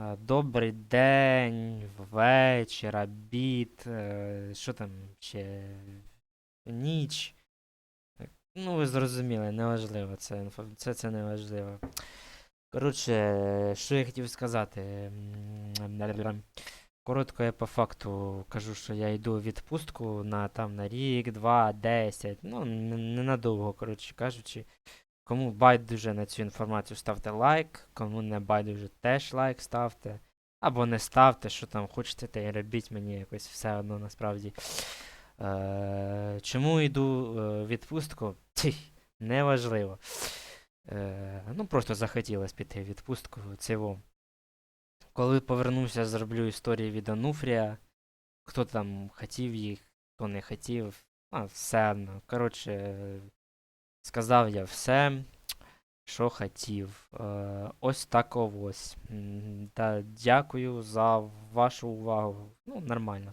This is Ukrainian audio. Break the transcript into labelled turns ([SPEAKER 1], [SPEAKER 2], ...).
[SPEAKER 1] Е, Добрий день, вечір, обід, е, що там ще? Ніч. Е, Ну, ви зрозуміли, неважливо, це, це, це неважливо. Коротше, що я хотів сказати. Коротко я по факту кажу, що я йду у відпустку на там на рік, два, десять. Ну, ненадовго, коротше кажучи. Кому байдуже на цю інформацію, ставте лайк, кому не байдуже, теж лайк ставте. Або не ставте, що там хочете, те й робіть мені якось все одно насправді. Е, чому йду е, в відпустку? Ті, неважливо. Е, ну, просто захотілося піти відпустку. Цього. Коли повернуся, зроблю історії від Ануфрія. Хто там хотів їх, хто не хотів. А, все одно. Коротше, сказав я все, що хотів. Е, ось так ось. Та дякую за вашу увагу. Ну, нормально.